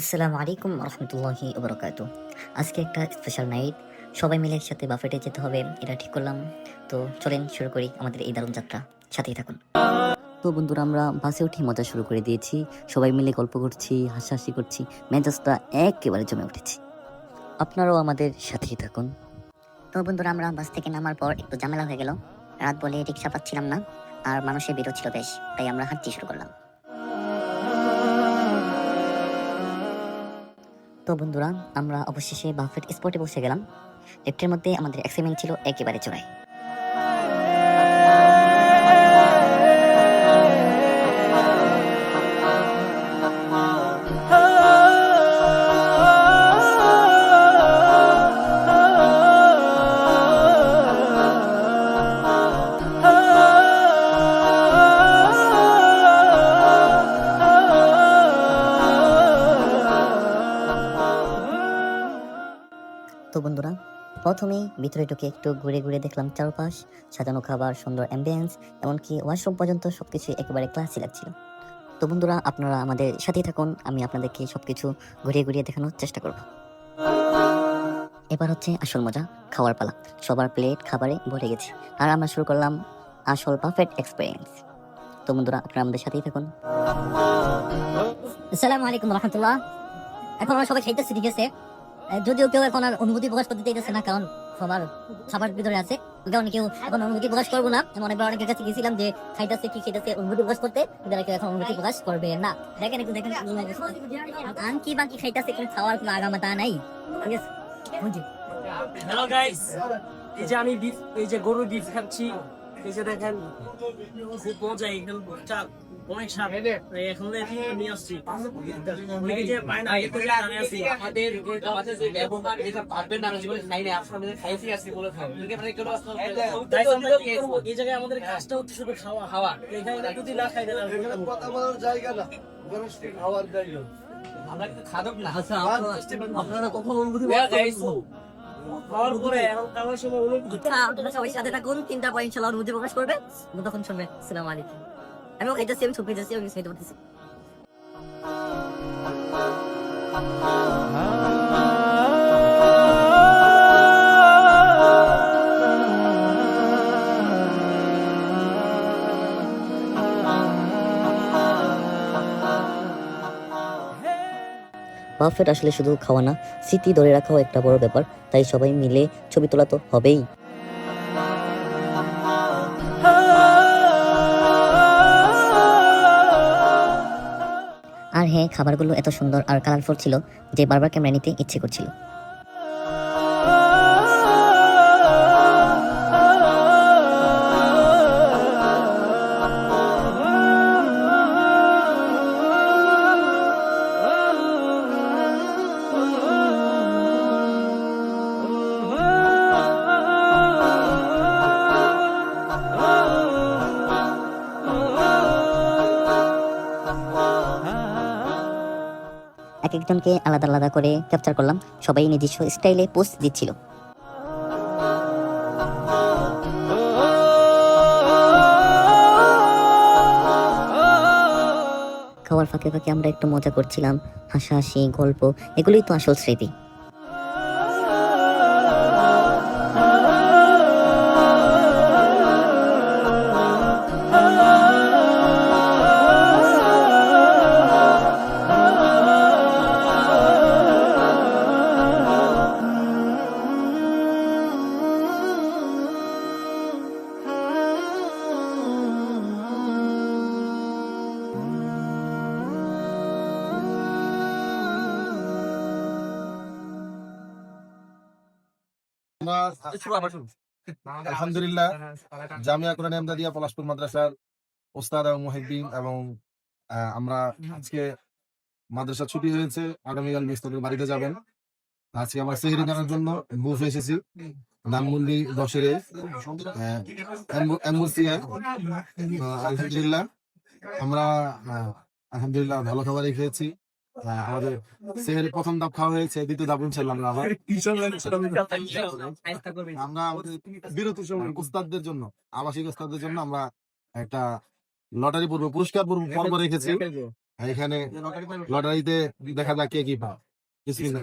আসসালামু আলাইকুম রহমতুল্লাহি ওবরাকাতু। আজকে একটা স্পেশাল নাইট সবাই মিলে একসাথে বাফেটে যেতে হবে, এটা ঠিক করলাম। তো চলেন শুরু করি আমাদের এই দারুণ যাত্রা। সাথেই থাকুন। তো বন্ধুরা, আমরা বাসে উঠে মজা শুরু করে দিয়েছি। সবাই মিলে গল্প করছি, হাসাহাসি করছি, মেজাজটা একেবারে জমে উঠেছি। আপনারাও আমাদের সাথেই থাকুন। তো বন্ধুরা, আমরা বাস থেকে নামার পর একটু ঝামেলা হয়ে গেল। রাত বলে রিক্সা পাচ্ছিলাম না, আর মানুষের ভিড়ও ছিল বেশ, তাই আমরা হাঁটতে শুরু করলাম। তো বন্ধুরা, আমরা অবশেষে বাফেট স্পটে বসে গেলাম। লেফটের মধ্যে আমাদের এক্সাইটমেন্ট ছিল একেবারে চড়াই প্রথমেই ভিতরে ঢুকে একটু ঘুরে ঘুরে দেখলাম চারপাশ, সাজানো খাবার, সুন্দর অ্যাম্বিয়েন্স এমনকি ওয়াশরুম পর্যন্ত সবকিছু একেবারে ক্লাসি লাগছিল। তো বন্ধুরা, আপনারা আমাদের সাথেই থাকুন, আমি আপনাদেরকে সবকিছু ঘুরিয়ে ঘুরিয়ে দেখানোর চেষ্টা করব। এবার হচ্ছে আসল মজা, খাওয়ার পালা। সবার প্লেট খাবারে ভরে গেছে। আর আমরা শুরু করলাম আসল পারফেক্ট এক্সপিরিয়েন্স তো বন্ধুরা, আপনারা আমাদের সাথেই থাকুন। আসসালামু আলাইকুম রহমতুল্লাহ। এখন আমরা সবাই খাইতেছি, ঠিক আছে? যদিও কেউ এখন আর অনুভূতি প্রকাশ করতে চাইতেছে না, কারণ সবার খাবার ভিতরে আছে। কারণ কেউ এখন অনুভূতি প্রকাশ করব না আমি অনেকবার অনেকের কাছে গেছিলাম যে খাইতেছে কি খাইতেছে অনুভূতি প্রকাশ করতে, কিন্তু কেউ এখন অনুভূতি প্রকাশ করবে না। দেখেন একটু, দেখেন আনকি বাকি খাইতেছে, কিন্তু খাওয়ার কোনো আগামাতা নাই। হ্যালো গাইস এই যে আমি বিফ এই যে গরুর বিফ খাচ্ছি। এই যে দেখেন খুব মজা এখানে চাপ অনেক স্বাদ এখন নিয়ে আসছি। ওই যে বাইনা এতে যে আমি আছি। আমাদের আমাদের যে ব্যবহার এটা পারবেন না জীবনে খাই না আপনাদের খাইছি আজকে বলে খাব। এদিকে মানে কোনো তাই আমরা কি করব? এই জায়গায় আমাদের কাজটা হচ্ছে শুধু খাওয়া খাওয়া এখানে যদি না খাই তাহলে কথা বলার জায়গা না। খাওয়ার জায়গা। আমরা কিন্তু খাদক না আপনারা কখন অনুভূতি খাওয়ার পরে হ্যাঁ, সবাই সাথে তিনটা প্রকাশ করবে। তখন এটা আমি ছবি খাইতে পারতেছি বাফেট আসলে শুধু খাওয়া না, স্মৃতি ধরে রাখাও একটা বড় ব্যাপার, তাই সবাই মিলে ছবি তোলা তো হবেই। আর হ্যাঁ খাবারগুলো এত সুন্দর আর কালারফুল ছিল যে বারবার ক্যামেরা নিতে ইচ্ছে করছিল। একজনকে আলাদা আলাদা করে ক্যাপচার করলাম। সবাই নিজস্ব স্টাইলে পোস্ট দিচ্ছিল। খাওয়ার ফাঁকে ফাঁকে আমরা একটু মজা করছিলাম। হাসাহাসি, গল্প, এগুলোই তো আসল স্মৃতি। আলহামদুলিল্লাহ জামিয়া কোরআন আমদাদিয়া পলাশপুর মাদ্রাসার ওস্তাদ এবং মুহিদ্দিন এবং আমরা আজকে মাদ্রাসা ছুটি হয়েছে। আগামীকাল মিস্তাদের বাড়িতে যাবেন। আজকে আমার সেহরি করার জন্য বুফ এসেছি। ধানমন্ডি দশেরে আলহামদুলিল্লাহ আমরা আলহামদুলিল্লাহ ভালো খাবারই খেয়েছি। আমাদের সেহের প্রথম ধাপ খাওয়া হয়েছে দ্বিতীয় ধাপ ইনশাল্লাহ আমরা আবার। আমরা আমাদের বিরতির সময় উস্তাদদের জন্য আবাসিক উস্তাদদের জন্য আমরা একটা লটারি পর্ব পুরস্কার পর্ব পর্ব রেখেছি। এখানে লটারিতে দেখা যাক কে কি পায়। বিসমিল্লাহ।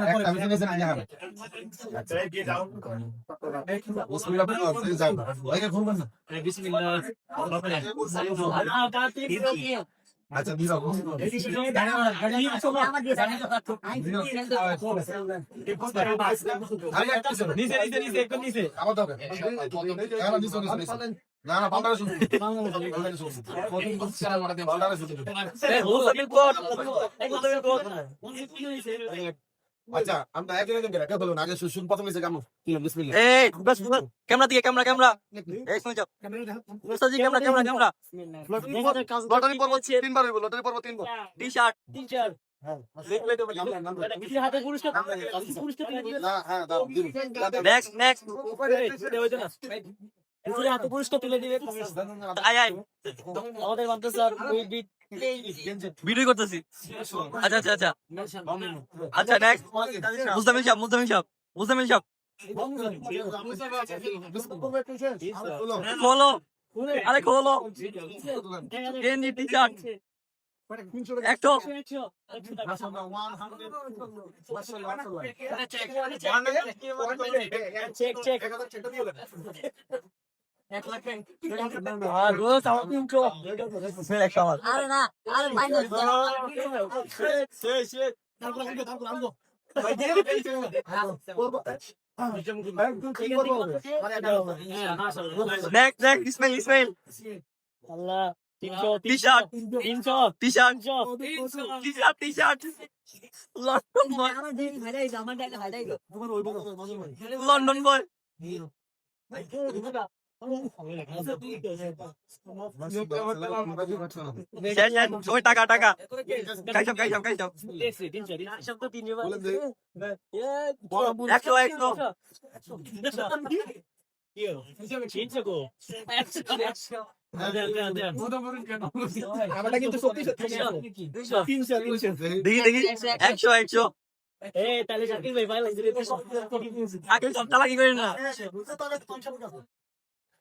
হ্যাঁ? আচ্ছা, তাহলে খুলছে। খুলছে। দেখতে পারেন না না, বলো, আপনি যান। ওইকে খুলবেন না। আচ্ছা, দিয়ে দাও। আরে, একটা ছিল। নিচে নিচে নিচে একটু নিচে আমার দাও কেন? না, না, নিচে, নিচে, নিচে। না, না, পাল্টারে শুনছি। পাল্টারে শুনছি। পাল্টারে শুনছি। আচ্ছা, আমরা একজন একজন করে, কে বলুন? আগে শু- শুন, প্রথম নিচে কেমন? বিসমিল্লাহ। এই বাস ক্যামেরা দিকে ক্যামেরা ক্যামেরা এই শুনে যাও মুস্তাজি ক্যামেরা ক্যামেরা ক্যামেরা লটারি পর্ব তিনবার হইব, লটারি পর্ব তিনবার। টি শার্ট না, হ্যাঁ, দাও, দিন। নেক্সট নেক্সট আই আই আমাদের মাদ্রাসার ওই বিট ভিডিও করতেছি। আচ্ছা আচ্ছা আচ্ছা। আচ্ছা নেক্সট মুস্তামিল সাহেব মুস্তামিল সাহেব মুস্তামিল সাহেব। খোলো। আরে খোলো। গেঞ্জি টি শার্ট একশো। চেক চেক আর আল্লাহ তিনশো টি শার্ট তিনশো টি শার্ট তিনশো T shirt T shirt London boy টাকা টাকা কাইসব কাইসব কাইসব একশো একশো একশো একশো তাহলে শাকিল ভাই ভাই চালাকি করি না।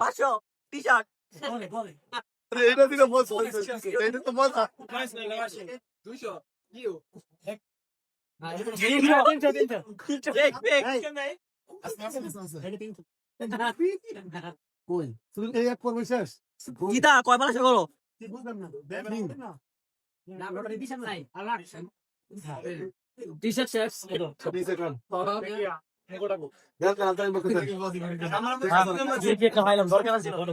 পাঁচশো টি শার্ট এটা দিলে মজা, এটা তো মজা। আস্তে, আস্তে, আস্তে। কই? তুমি এই এক পর্ব শেষ? গীতা কয় পালা করো বুঝলাম না। শেষ না, তাই বলতে থাকি। যে যে খাইলাম দরকার আছে আমরা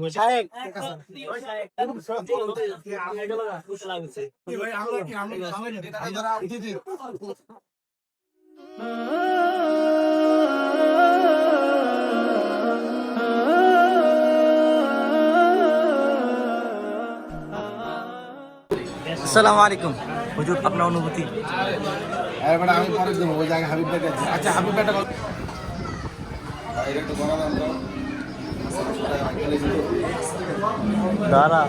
আসসালামু আলাইকুম হুজুর আপনার অনুভূতি আমি পরে দেবো, ওই জায়গায় হাবিব আছে। আচ্ছা, হাবিব ভাইটা বল। এটা একটু বড় দাম দাও। দাঁড়া